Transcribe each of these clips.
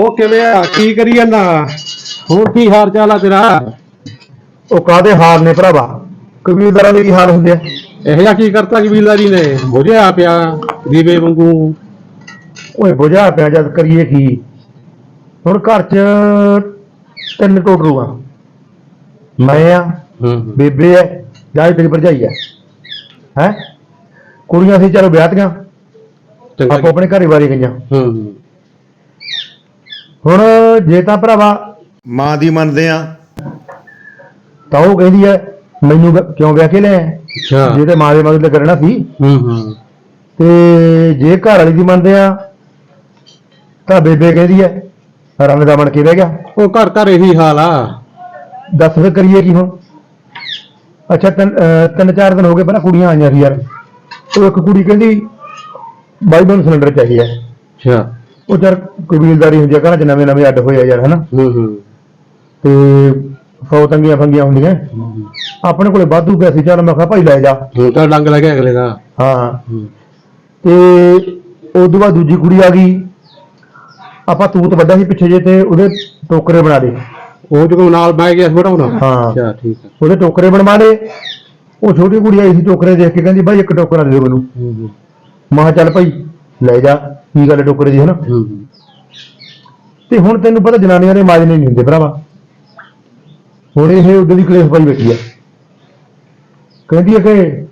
ਉਹ ਕਿਵੇਂ ਆ? ਕੀ ਕਰੀ ਜਾਂਦਾ? ਹੋਰ ਕੀ ਹਾਲ ਚਾਲ ਆ ਤੇਰਾ? ਉਹ ਕਾਦੇ ਹਾਲ ਨੇ ਭਰਾਵਾ? ਕਬੀਲਦਾਰਾਂ ਦੇ ਕੀ ਹਾਲ ਹੁੰਦੇ ਆ? ਇਹ ਜਿਹਾ ਕੀ ਕਰਤਾ ਕਬੀਲਦਾਰੀ ਨੇ? ਬੁਝਿਆ ਪਿਆ ਦੀਵੇ ਵਾਂਗੂ। ਓਏ ਬੁਝਾ ਪਿਆ ਜਦ ਕਰੀਏ ਕੀ? ਹੁਣ ਘਰ 'ਚ ਤਿੰਨ ਟੋਟਰੂ ਆ। ਮੈਂ ਆ ਹੂੰ ਬੇਬੇ ਐ ਜਾਂ ਤੇਰੀ ਭਰਜਾਈ ਐ ਹੈ? ਕੁੜੀਆਂ ਸੀ ਚਲੋ ਵਿਆਹਤੀਆਂ ਆਪੋ ਆਪਣੇ ਘਰੇ ਵਾਰੀ ਗਈਆਂ ਹੂੰ। ਹੁਣ ਜੇ ਤਾਂ ਭਰਾਵਾ ਮਾਂ ਦੀ ਮੰਨਦੇ ਆ। ਤਾਂ ਉਹ ਕਹਿੰਦੀ ਐ ਮੈਨੂੰ ਕਿਉਂ ਵਿਆਹ ਕੇ ਲਿਆ ਅੱਛਾ। ਜੇ ਤੇ ਮਾਂ ਦੇ ਮਗਰ ਤੇ ਕਰਨਾ ਸੀ। ਹੂੰ ਹੂੰ। ਤੇ ਜੇ ਘਰ ਵਾਲੀ ਦੀ ਮੰਨਦੇ ਆ ਤਾਂ ਬੇਬੇ ਕਹਿੰਦੀ ਐ ਰੰਗ ਦਾ ਬਣ ਕੇ ਬਹਿ ਗਿਆ। ਉਹ ਘਰ ਘਰ ਇਹੀ ਹਾਲ ਆ। ਦੱਸ ਫਿਰ ਕਰੀਏ ਕੀ ਹੁਣ? ਅੱਛਾ ਤਿੰਨ ਅਹ ਤਿੰਨ ਚਾਰ ਦਿਨ ਹੋ ਗਏ ਪਹਿਲਾਂ ਕੁੜੀਆਂ ਆਈਆਂ ਸੀ ਯਾਰ। ਉਹ ਇੱਕ ਕੁੜੀ ਕਹਿੰਦੀ ਬਾਈ ਮੈਨੂੰ ਸਿਲੰਡਰ ਚਾਹੀਦਾ ਅੱਛਾ। ਉਹ ਯਾਰ ਕਬੀਲਦਾਰੀ ਹੁੰਦੀ ਆ ਘਰਾਂ 'ਚ ਨਵੇਂ ਨਵੇਂ ਅੱਡ ਹੋਏ ਆ ਯਾਰ ਹਨਾ? ਹੂੰ ਹੂੰ। ਤੇ ਸੌ ਤੰਗੀਆਂ ਫੰਗੀਆਂ ਹੁੰਦੀਆਂ। ਆਪਣੇ ਕੋਲੇ ਵਾਧੂ ਪੈਸੇ ਚੱਲ ਮੈਂ ਕਿਹਾ ਭਾਈ ਲੈ ਜਾ। ਹੁਣ ਤਾਂ ਡੰਗ ਲੱਗਿਆ ਅਗਲੇ ਦਾ। ਹਾਂ। ਹੂੰ। ਤੇ ਉਦੋਂ ਬਾਅਦ ਦੂਜੀ ਕੁੜੀ ਆ ਗਈ। ਆਪਾਂ ਤੂਤ ਵੱਡਾ ਸੀ ਪਿੱਛੇ ਜੇ ਤੇ ਉਹਦੇ ਟੋਕਰੇ ਬਣਾ ਦੇ ਉਹ ਜੋ ਨਾਲ ਬਹਿ ਗਿਆ ਛੋਟਾ ਹਾਂ। ਅੱਛਾ ਠੀਕ ਹੈ ਉਹਦੇ ਟੋਕਰੇ ਬਣਵਾ ਲਏ। ਉਹ ਛੋਟੀ ਕੁੜੀ ਆਈ ਸੀ ਟੋਕਰੇ ਦੇਖ ਕੇ ਕਹਿੰਦੀ ਭਾਈ ਇੱਕ ਟੋਕਰਾ ਦੇ ਦਿਓ ਮੈਨੂੰ। ਹੂੰ ਹੂੰ। ਮੈਂ ਕਿਹਾ ਚੱਲ ਭਾਈ ਲੈ ਜਾ ਕੀ ਗੱਲ ਹੈ ਟੋਕਰੇ ਦੀ ਹਨਾ? ਤੇ ਹੁਣ ਤੈਨੂੰ ਪਤਾ ਜਨਾਨੀਆਂ ਦੇ ਮਾਜਨੇ ਨਹੀਂ ਹੁੰਦੇ ਭਰਾਵਾ। ਹੁਣ ਇਹ ਉਦੋਂ ਦੀ ਕਲੇਸ਼ ਪਾਈ ਬੈਠੀ ਆ। ਕਹਿੰਦੀ ਹੈ ਕਿ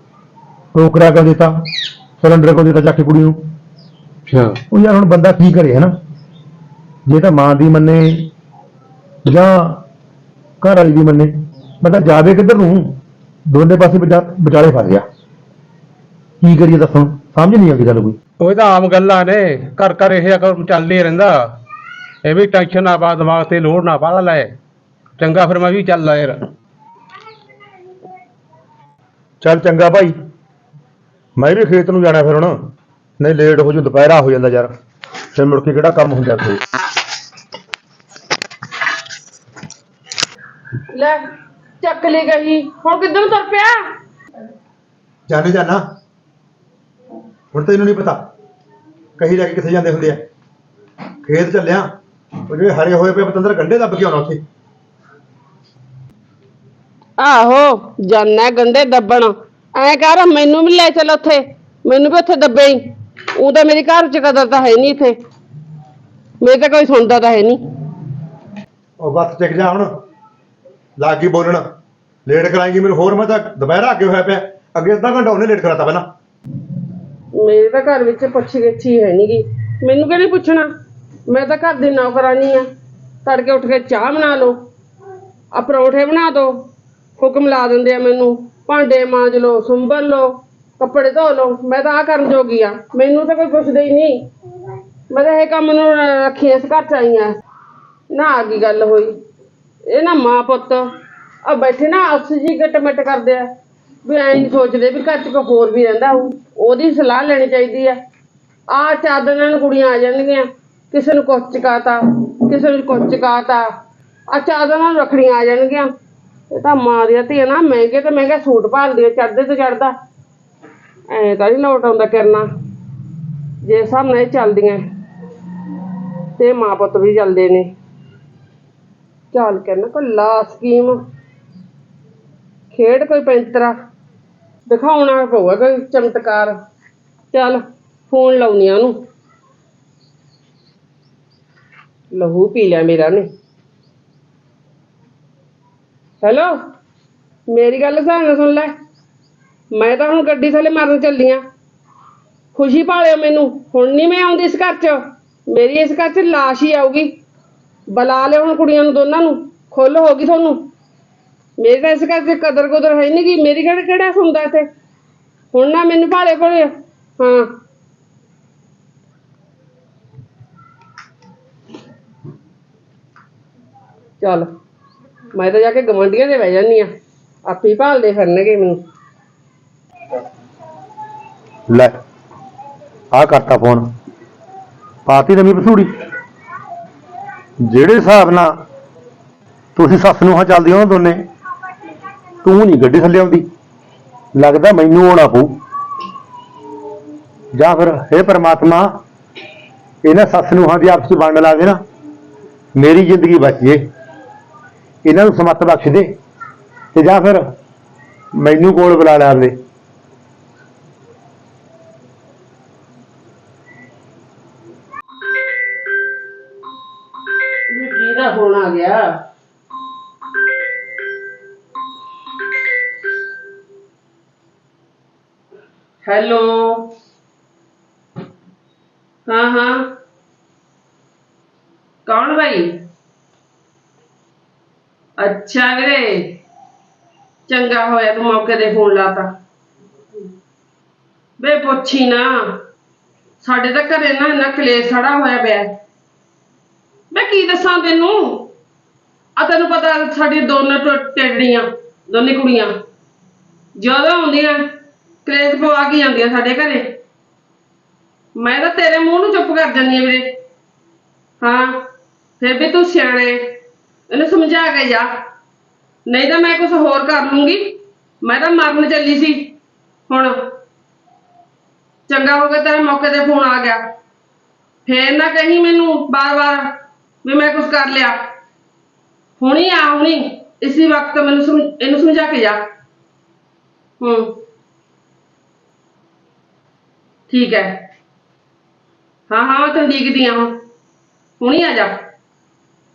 ਟੋਕਰਾ ਕਿਉਂ ਦਿੱਤਾ? ਸਿਲੰਡਰ ਕਿਉਂ ਦਿੱਤਾ ਚੱਕ ਕੇ ਕੁੜੀ ਨੂੰ? ਅੱਛਾ। ਉਹ ਯਾਰ ਹੁਣ ਬੰਦਾ ਕੀ ਕਰੇ ਹਨਾ? ਜੇ ਤਾਂ ਮਾਂ ਦੀ ਮੰਨੇ ਜਾਂ ਘਰ ਵਾਲੀ ਦੀ ਮੰਨੇ ਬੰਦਾ ਜਾਵੇ ਕਿੱਧਰ ਨੂੰ? ਦੋਨੇ ਪਾਸੇ ਵਿਚਾ- ਵਿਚਾਲੇ ਫਸ ਗਿਆ। ਕੀ ਕਰੀਏ ਦੱਸੋ? ਸਮਝ ਨਹੀਂ ਆਉਂਦੀ ਗੱਲ ਕੋਈ। ਉਹ ਤਾਂ ਆਮ ਗੱਲਾਂ ਨੇ। ਘਰ ਘਰ ਇਹ ਅਕਲ ਚੱਲਦਾ ਰਹਿੰਦਾ। ਇਹ ਵੀ ਟੈਨਸ਼ਨ ਨਾ ਪਾ ਦਿਮਾਗ ਤੇ ਲੋੜ ਨਾ ਪਾ ਲੈ। ਚੰਗਾ ਫਿਰ ਮੈਂ ਵੀ ਚੱਲਦਾ ਯਾਰ ਚੱਲ ਚੰਗਾ ਭਾਈ। ਮੈਂ ਵੀ ਖੇਤ ਨੂੰ ਜਾਣਾ ਫਿਰ ਹੁਣ। ਨਹੀਂ ਲੇਟ ਹੋ ਜੂ ਦੁਪਹਿਰਾ ਹੋ ਜਾਂਦਾ ਯਾਰ। ਫਿਰ ਮੁੜ ਕੇ ਕਿਹੜਾ ਕੰਮ ਹੁੰਦਾ ਕੋਈ ਲੈ ਚੱਕ ਲਈ ਗਈ। ਹੁਣ ਕਿੱਧਰ ਨੂੰ ਤੁਰ ਪਿਆ? ਜਾਣੇ ਜਾਣਾ ਹੁਣ ਤੈਨੂੰ ਨਹੀਂ ਪਤਾ। ਕਹੀ ਜਾ ਕੇ ਕਿੱਥੇ ਜਾਂਦੇ ਹੁੰਦੇ ਆ। ਖੇਤ ਚੱਲਿਆ ਉਹ ਜਿਹੜੇ ਹਰੇ ਹੋਏ ਪਏ ਪਤੰਦਰ ਗੰਡੇ ਦੱਬ ਕੇ ਆਉਣਾ ਉੱਥੇ। ਆਹੋ ਜਾਨਾ ਗੰਡੇ ਦੱਬਣ। ਐ ਕਰ ਮੈਨੂੰ ਵੀ ਲੈ ਚੱਲ ਉੱਥੇ। ਮੈਨੂੰ ਵੀ ਉੱਥੇ ਦੱਬੇ ਹੀ ਉਹ ਤਾਂ ਮੇਰੀ ਘਰ ਚ ਕਦਰ ਤਾਂ ਹੈ ਨਹੀਂ ਇੱਥੇ। ਮੇਰੇ ਤਾਂ ਕੋਈ ਸੁਣਦਾ ਤਾਂ ਹੈ ਨਹੀਂ। ਉਹ ਬੱਸ ਟਿਕ ਜਾ ਹੁਣ। ਲੱਗ ਗਈ ਬੋਲਣ। ਲੇਟ ਕਰਾਏਂਗੀ ਮੈਨੂੰ ਹੋਰ ਮੈਂ ਤਾਂ ਦੁਪਹਿਰਾ ਅੱਗੇ ਹੋਇਆ ਪਿਆ। ਅੱਗੇ ਅੱਧਾ ਘੰਟਾ ਉਹਨੇ ਲੇਟ ਕਰਾਤਾ ਪਹਿਲਾਂ। ਮੇਰੇ ਤਾਂ ਘਰ ਵਿੱਚ ਪੁੱਛ ਗਿੱਛੀ ਹੈ ਨਹੀਂਗੀ ਮੈਨੂੰ ਕਿਹਨੇ ਪੁੱਛਣਾ? ਮੈਂ ਤਾਂ ਘਰ ਦੀ ਨੌਕਰਾਨੀ ਆ। ਤੜਕੇ ਉੱਠ ਕੇ ਚਾਹ ਬਣਾ ਲਓ। ਆ ਪਰੌਂਠੇ ਬਣਾ ਦਿਓ ਹੁਕਮ ਲਾ ਦਿੰਦੇ ਆ ਮੈਨੂੰ। ਭਾਂਡੇ ਮਾਂਜ ਲਓ, ਸੁੰਬਲ ਲਓ, ਕੱਪੜੇ ਧੋ ਲਓ। ਮੈਂ ਤਾਂ ਆ ਕਰਨ ਜੋਗੀ ਆ। ਮੈਨੂੰ ਤਾਂ ਕੋਈ ਪੁੱਛਦਾ ਹੀ ਨਹੀਂ। ਮੈਂ ਤਾਂ ਇਹ ਕੰਮ ਨੂੰ ਰੱਖੀ ਇਸ ਘਰ ਚ ਆਈ ਆ। ਨਾ ਆ ਕੀ ਗੱਲ ਹੋਈ। ਇਹ ਨਾ ਮਾਂ ਪੁੱਤ। ਆ ਬੈਠੇ ਨਾ ਆਪਸ ਜੀ ਗਟਮਟ ਕਰਦੇ ਆ। ਵੀ ਐਂ ਨਹੀਂ ਸੋਚਦੇ ਵੀ ਘਰ ਚ ਕੋਈ ਹੋਰ ਵੀ ਰਹਿੰਦਾ ਹੋਊ। ਉਹਦੀ ਸਲਾਹ ਲੈਣੀ ਚਾਹੀਦੀ ਆ। ਆ ਚਾਦਰ ਨੂੰ ਕੁੜੀਆਂ ਆ ਜਾਣਗੀਆਂ। ਕਿਸੇ ਨੂੰ ਕੁਛ ਚਕਾਤਾ, ਕਿਸੇ ਨੂੰ ਕੁਛ ਚਕਾਤਾ। ਆ ਚਾਦਰਾਂ ਨੂੰ ਰੱਖੜੀਆਂ ਆ ਜਾਣਗੀਆਂ। ਇਹ ਤਾਂ ਮਾਂ ਦੀਆਂ ਧੀਆਂ ਨਾ, ਮਹਿੰਗੇ ਤੇ ਮਹਿੰਗੇ ਸੂਟ ਭਾਲਦੀ ਚੜਦੇ ਤੇ ਚੜਦਾ ਐ ਤਾਂ ਨਹੀਂ ਲੋਟ ਆਉਂਦਾ ਕਰਨਾ। ਜੇ ਹਿਸਾਬ ਨਾਲ ਚੱਲਦੀਆਂ, ਤੇ ਮਾਂ ਪੁੱਤ ਵੀ ਚੱਲਦੇ ਨੇ। ਚੱਲ ਕਰਨਾ, ਕੋਈ ਲਾ ਸਕੀਮ। ਖੇਡ ਕੋਈ ਪੈਂਤਰਾ। ਦਿਖਾਉਣਾ ਪਊਗਾ ਕੋਈ ਚਮਤਕਾਰ। ਚੱਲ, ਫੋਨ ਲਾਉਣੀ ਆ ਉਹਨੂੰ। ਲਹੂ ਪੀ ਲਿਆ ਮੇਰਾ ਨੇ ਹੈਲੋ, ਮੇਰੀ ਗੱਲ ਧਿਆਨ ਸੁਣ ਲੈ। ਮੈਂ ਤਾਂ ਹੁਣ ਗੱਡੀ ਥੱਲੇ ਮਾਰਨ ਚੱਲੀ ਆ। ਖੁਸ਼ੀ ਭਾਲਿਓ ਮੈਨੂੰ। ਹੁਣ ਨਹੀਂ ਮੈਂ ਆਉਂਦੀ ਇਸ ਘਰ 'ਚ। ਮੇਰੀ ਇਸ ਘਰ 'ਚ ਲਾਸ਼ ਹੀ ਆਊਗੀ। ਬੁਲਾ ਲਿਓ ਹੁਣ ਕੁੜੀਆਂ ਨੂੰ ਦੋਨਾਂ ਨੂੰ। ਖੁੱਲ ਹੋ ਗਈ ਤੁਹਾਨੂੰ। ਮੇਰੇ ਤਾਂ ਇਸ ਕਰਕੇ ਕਦਰ ਕੁਦਰ ਹੈ ਨਹੀਂ ਗੀ, ਮੇਰੀ ਕਿਹੜਾ ਕਿਹੜਾ ਸੁਣਦਾ ਇੱਥੇ? ਹੁਣ ਨਾ ਮੈਨੂੰ ਭਾਲੇ ਕੋਲੇ ਹਾਂ। ਚੱਲ, ਮੈਂ ਤਾਂ ਜਾ ਕੇ ਗਵੰਡੀਆਂ ਦੇ ਬਹਿ ਜਾਂਦੀ ਆ ਆਪੇ ਹੀ ਭਾਲਦੇ ਫਿਰਨਗੇ ਮੈਨੂੰ। ਲੈ ਆ ਕਰਤਾ ਫੋਨ। ਪਾਤੀ ਨਵੀਂ ਪਸੂੜੀ ਜਿਹੜੇ ਹਿਸਾਬ ਨਾਲ ਤੁਸੀਂ ਸੱਸ ਨੂੰ ਹਾਂ ਚੱਲਦੇ ਹੋ ਨਾ ਦੋਨੇ ਤੂੰ ਨਹੀਂ ਗੱਡੀ ਥੱਲੇ ਆਉਂਦੀ। ਲੱਗਦਾ ਮੈਨੂੰ ਆਉਣਾ ਪਊ। ਜਾਂ ਫਿਰ, ਹੇ ਪ੍ਰਮਾਤਮਾ, ਇਹਨਾਂ ਸੱਸ ਨੂੰ ਹਾਂ ਦੀ ਆਪਸ ਵਿੱਚ ਵੰਡ ਲਾ ਦੇ ਨਾ ਮੇਰੀ ਜ਼ਿੰਦਗੀ ਬਚ ਜੇ ਇਹਨਾਂ ਨੂੰ ਸਮੱਤ ਬਖਸ਼ ਦੇ। ਤੇ ਜਾਂ ਫਿਰ ਮੈਨੂੰ ਕੋਲ ਬੁਲਾ ਲੈ ਦੇ। ਹੈਲੋ। ਹਾਂ ਹਾਂ। ਕੌਣ ਭਾਈ ਅੱਛਾ ਵੀਰੇ। ਚੰਗਾ ਹੋਇਆ ਤੂੰ ਮੌਕੇ ਤੇ ਫੋਨ ਲਾਤਾ। ਵੇ ਪੁੱਛੀ ਨਾ। ਸਾਡੇ ਤਾਂ ਘਰੇ ਨਾ ਇੰਨਾ ਕਲੇਸ਼ ਖੜਾ ਹੋਇਆ ਪਿਆ। ਮੈਂ ਕੀ ਦੱਸਾਂ ਤੈਨੂੰ? ਆ ਤੈਨੂੰ ਪਤਾ ਸਾਡੀ ਦੋਨੋਂ ਟੁ- ਟਿੱਡਣੀਆਂ ਦੋਨੇ ਕੁੜੀਆਂ। ਜਦੋਂ ਆਉਂਦੀਆਂ ਕਲੇਸ਼ ਪਵਾ ਕੇ ਜਾਂਦੀਆਂ ਸਾਡੇ ਘਰੇ। ਮੈਂ ਤਾਂ ਤੇਰੇ ਮੂੰਹ ਨੂੰ ਚੁੱਪ ਕਰ ਜਾਂਦੀ ਆ ਵੀਰੇ। ਹਾਂ, ਫਿਰ ਵੀ ਤੂੰ ਸਿਆਣੇ ਇਹਨੂੰ ਸਮਝਾ ਕੇ ਜਾ। ਨਹੀਂ ਤਾਂ ਮੈਂ ਕੁਝ ਹੋਰ ਕਰ ਲੂੰਗੀ। ਮੈਂ ਤਾਂ ਮਰਨ ਚੱਲੀ ਸੀ। ਹੁਣ ਚੰਗਾ ਹੋ ਗਿਆ, ਤੇਰੇ ਮੌਕੇ ਤੇ ਫੋਨ ਆ ਗਿਆ। ਫੇਰ ਨਾ ਕਹੀਂ ਮੈਨੂੰ ਬਾਰ-ਬਾਰ ਵੀ ਮੈਂ ਕੁਝ ਕਰ ਲਿਆ। ਹੁਣੀ ਆ, ਹੁਣੀ। ਇਸੇ ਵਕਤ ਮੈਨੂੰ ਸਮਝ- ਇਹਨੂੰ ਸਮਝਾ ਕੇ ਜਾ। ਹੂੰ। ਠੀਕ ਹੈ। ਹਾਂ ਹਾਂ ਮੈਂ ਤੈਨੂੰ ਲਿਖਦੀ ਆ ਹੁਣ ਹੁਣੀ ਆ ਜਾ।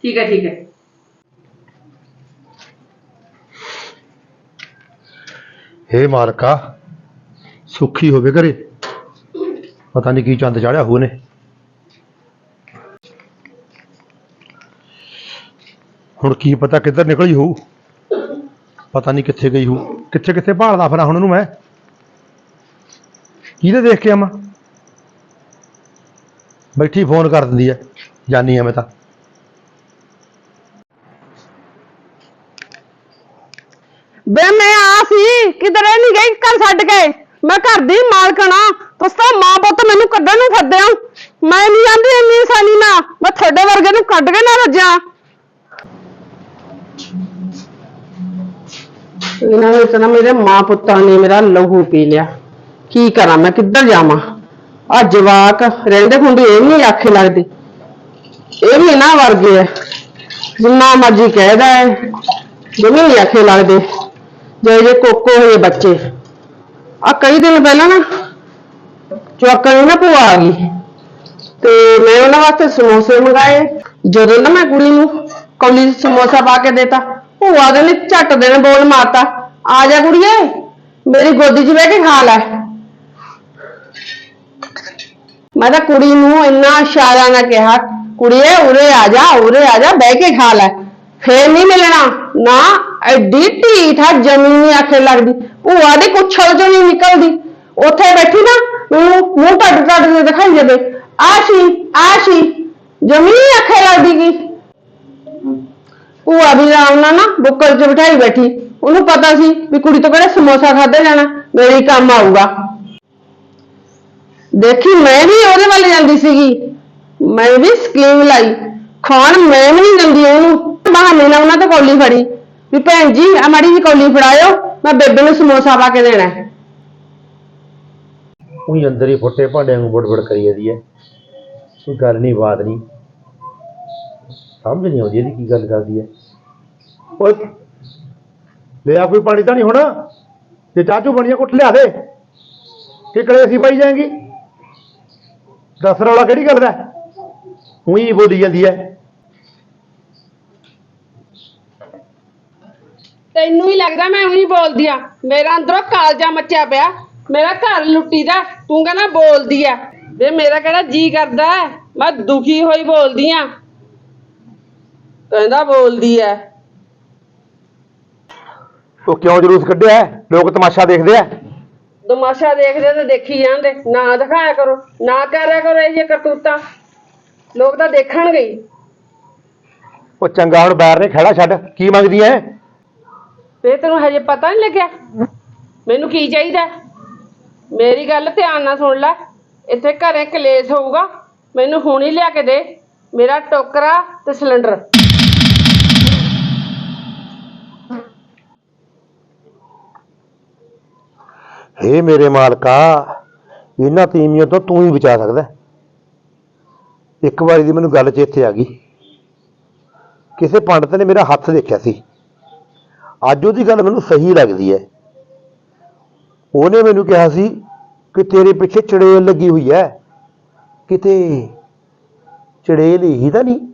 ਠੀਕ ਹੈ ਠੀਕ ਹੈ। ਹੇ ਮਾਲਕਾ, ਸੁਖੀ ਹੋਵੇ ਘਰੇ। ਪਤਾ ਨਹੀਂ ਕੀ ਚੰਦ ਚਾੜਿਆ ਹੋਊ ਨੇ ਹੁਣ ਕੀ ਪਤਾ ਕਿੱਧਰ ਨਿਕਲੀ ਹੋਊ। ਪਤਾ ਨਹੀਂ ਕਿੱਥੇ ਗਈ ਹੋਊ। ਕਿੱਥੇ ਕਿੱਥੇ ਭਾਲਦਾ ਫਿਰ ਹੁਣ ਉਹਨੂੰ ਮੈਂ। ਕਿਹਦੇ ਦੇਖ ਕੇ ਆਵਾਂ? ਬੈਠੀ ਫੋਨ ਕਰ ਦਿੰਦੀ ਐ ਜਾਨੀ ਆ ਮੈਂ ਤਾਂ। ਬੇ, ਮੈਂ ਆ ਸੀ, ਕਿਧਰੇ ਨਹੀਂ ਗਈ? ਘਰ ਛੱਡ ਕੇ। ਮੈਂ ਘਰ ਦੀ ਮਾਲਕਣਾ ਤੁਸੀਂ ਮਾਂ ਪੁੱਤ ਮੈਨੂੰ ਕੱਢਣ ਨੂੰ ਫਿਰਦੇ ਹੋ ਮੈਂ ਨਹੀਂ ਜਾਂਦੀ ਇੰਨੀ ਆਸਾਨੀ ਨਾਲ। ਮੈਂ ਤੁਹਾਡੇ ਵਰਗੇ ਨੂੰ ਕੱਢ ਕੇ ਨਾ ਰੱਜਾਂ। ਇਹਨਾਂ ਨੇ ਨਾ ਮੇਰੇ ਮਾਂ ਪੁੱਤਾਂ ਨੇ ਮੇਰਾ ਲਹੂ ਪੀ ਲਿਆ। ਕੀ ਕਰਾਂ, ਮੈਂ ਕਿੱਧਰ ਜਾਵਾਂ? ਆ ਜਵਾਕ ਰਹਿੰਦੇ ਹੁੰਦੇ ਇਹ ਨਹੀਂ ਆਖੇ ਲੱਗਦੇ। ਇਹ ਵੀ ਨਾ ਵਰਗੇ ਆ, ਜਿੰਨਾ ਮਰਜ਼ੀ ਕਹਿਦਾ ਹੈ ਦੋਵੇਂ ਨਹੀਂ ਆਖੇ ਲੱਗਦੇ, ਜੇ ਜੇ ਕੋਕੋ ਹੋਏ ਬੱਚੇ। ਆ ਕਈ ਦਿਨ ਪਹਿਲਾਂ ਨਾ ਚੁਆਕਾਂ ਦੀ ਨਾ ਭੂਆ ਆ ਗਈ ਤੇ ਮੈਂ ਉਹਨਾਂ ਵਾਸਤੇ ਸਮੋਸੇ ਮੰਗਾਏ। ਜਦੋਂ ਨਾ ਮੈਂ ਕੁੜੀ ਨੂੰ ਕੌਲੀ 'ਚ ਸਮੋਸਾ ਪਾ ਕੇ ਦੇਤਾ, ਭੂਆ ਦੇ ਨੇ ਝੱਟ ਦੇਣ ਬੋਲ ਮਾਰਤਾ, ਆ ਜਾ ਕੁੜੀਏ, ਮੇਰੀ ਗੋਦੀ 'ਚ ਬਹਿ ਕੇ ਖਾ ਲੈ। ਮੈਂ ਤਾਂ ਕੁੜੀ ਨੂੰ ਇੰਨਾ ਇਸ਼ਾਰਾ ਨਾਲ ਕਿਹਾ ਕੁੜੀਏ ਉਰੇ ਆ ਜਾ ਉਰੇ ਆ ਜਾ ਬਹਿ ਕੇ ਖਾ ਲੈ ਫੇਰ ਨਹੀਂ ਮਿਲਣਾ ਨਾ ਐਡੀ ਢੀਠ ਆ ਜਮੀਨ ਨਹੀਂ ਆਖੇ ਲੱਗਦੀ ਭੂਆ ਦੇ ਕੁੱਛਲ ਚੋਂ ਨਹੀਂ ਨਿਕਲਦੀ ਉੱਥੇ ਬੈਠੀ ਨਾ ਮੈਨੂੰ ਮੂੰਹ ਟੱਟ ਟੱਟ ਕੇ ਦਿਖਾਈ ਜਾਵੇ ਆਸ਼ੀ ਆਸ਼ੀ ਜਮੀਨ ਨਹੀਂ ਆਖੇ ਲੱਗਦੀ ਕੀ ਭੂਆ ਵੀ ਆਰਾਮ ਨਾਲ ਨਾ ਬੁੱਕਲ 'ਚ ਬਿਠਾਈ ਬੈਠੀ ਉਹਨੂੰ ਪਤਾ ਸੀ ਵੀ ਕੁੜੀ ਤੋਂ ਕਿਹੜਾ ਸਮੋਸਾ ਖਾਦੇ ਜਾਣਾ ਮੇਰੇ ਹੀ ਕੰਮ ਆਊਗਾ ਦੇਖੀ ਮੈਂ ਵੀ ਉਹਦੇ ਵੱਲ ਜਾਂਦੀ ਸੀਗੀ। ਮੈਂ ਵੀ ਸਕੀਮ ਲਾਈ। ਖਾਣ ਮੈਂ ਵੀ ਨਹੀਂ ਦਿੰਦੀ ਉਹਨੂੰ। ਬਹਾਨੇ ਨਾਲ ਉਹਨਾਂ ਤੋਂ ਕੌਲੀ ਫੜੀ। ਵੀ ਭੈਣ ਜੀ ਆ ਮਾੜੀ ਜੀ ਕੌਲੀ ਫੜਾਇਓ ਮੈਂ ਬੇਬੇ ਨੂੰ ਸਮੋਸਾ ਪਾ ਕੇ ਦੇਣਾ ਹੈ। ਉਹੀ ਅੰਦਰ ਹੀ ਫੁੱਟੇ ਭਾਂਡਿਆਂ ਨੂੰ ਬੜਬੜ ਕਰੀ ਜਾਂਦੀ ਐ ਕੋਈ ਗੱਲ ਨਹੀਂ ਬਾਤ ਨਹੀਂ। ਸਮਝ ਨਹੀਂ ਆਉਂਦੀ ਇਹਦੀ ਕੀ ਗੱਲ ਕਰਦੀ ਐ ਓਏ ਲੈ ਆ ਕੋਈ ਪਾਣੀ ਤਾਂ ਨਹੀਂ ਹੋਣਾ। ਜੇ ਚਾਚੂ ਬਣੀਆਂ ਕੁੱਟ ਲਿਆ ਦੇ। ਕਿ ਕਲੇ ਅਸੀਂ ਪਾਈ ਜਾਏਗੀ। ਦਸ ਰੌਲਾ ਕਿਹੜੀ ਗੱਲ ਦਾ? ਉਹੀ ਬੋਲੀ ਜਾਂਦੀ ਐ ਤੈਨੂੰ ਹੀ ਲੱਗਦਾ ਮੈਂ ਉਹੀ ਬੋਲਦੀ ਆ। ਮੇਰਾ ਅੰਦਰੋਂ ਕਾਲਜਾ ਮੱਚਿਆ ਪਿਆ। ਮੇਰਾ ਘਰ ਲੁੱਟੀ ਦਾ ਤੂੰ ਕਹਿੰਦਾ ਬੋਲਦੀ ਆ। ਵੇ ਮੇਰਾ ਕਿਹੜਾ ਜੀ ਕਰਦਾ ਹੈ? ਮੈਂ ਦੁਖੀ ਹੋਈ ਬੋਲਦੀ ਆ। ਕਹਿੰਦਾ ਬੋਲਦੀ ਐ ਉਹ ਕਿਉਂ ਜਲੂਸ ਕੱਢਿਆ ਹੈ? ਲੋਕ ਤਮਾਸ਼ਾ ਦੇਖਦੇ ਆ। ਤਮਾਸ਼ਾ ਦੇਖਦੇ ਤੇ ਦੇਖੀ ਜਾਂਦੇ। ਨਾ ਦਿਖਾਇਆ ਕਰੋ ਨਾ ਕਰਿਆ ਕਰੋ ਇਹ ਜੇ ਕਰਤੂਤਾਂ। ਲੋਕ ਤਾਂ ਦੇਖਣਗੇ ਹੀ। ਉਹ ਚੰਗਾ ਹੁਣ ਬੈਰ ਨੇ ਖੜਾ ਛੱਡ। ਕੀ ਮੰਗਦੀ ਐ? ਤੇ ਤੈਨੂੰ ਹਜੇ ਪਤਾ ਨਹੀਂ ਲੱਗਿਆ? ਮੈਨੂੰ ਕੀ ਚਾਹੀਦਾ? ਮੇਰੀ ਗੱਲ ਧਿਆਨ ਨਾਲ ਸੁਣ ਲੈ। ਇੱਥੇ ਘਰੇ ਕਲੇਸ਼ ਹੋਊਗਾ। ਮੈਨੂੰ ਹੁਣ ਹੀ ਲਿਆ ਕੇ ਦੇ। ਮੇਰਾ ਟੋਕਰਾ ਤੇ ਸਿਲੰਡਰ। ਹੇ ਮੇਰੇ ਮਾਲਕਾ, ਇਹਨਾਂ ਤੀਮੀਆਂ ਤੋਂ ਤੂੰ ਹੀ ਬਚਾ ਸਕਦਾ ਇੱਕ ਵਾਰੀ ਦੀ ਮੈਨੂੰ ਗੱਲ ਚੇਤੇ ਆ ਗਈ। ਕਿਸੇ ਪੰਡਤ ਨੇ ਮੇਰਾ ਹੱਥ ਦੇਖਿਆ ਸੀ। ਅੱਜ ਉਹਦੀ ਗੱਲ ਮੈਨੂੰ ਸਹੀ ਲੱਗਦੀ ਹੈ। ਉਹਨੇ ਮੈਨੂੰ ਕਿਹਾ ਸੀ ਕਿ ਤੇਰੇ ਪਿੱਛੇ ਚੜੇਲ ਲੱਗੀ ਹੋਈ ਹੈ। ਕਿਤੇ ਚੜੇਲ ਹੀ ਤਾਂ ਨਹੀਂ।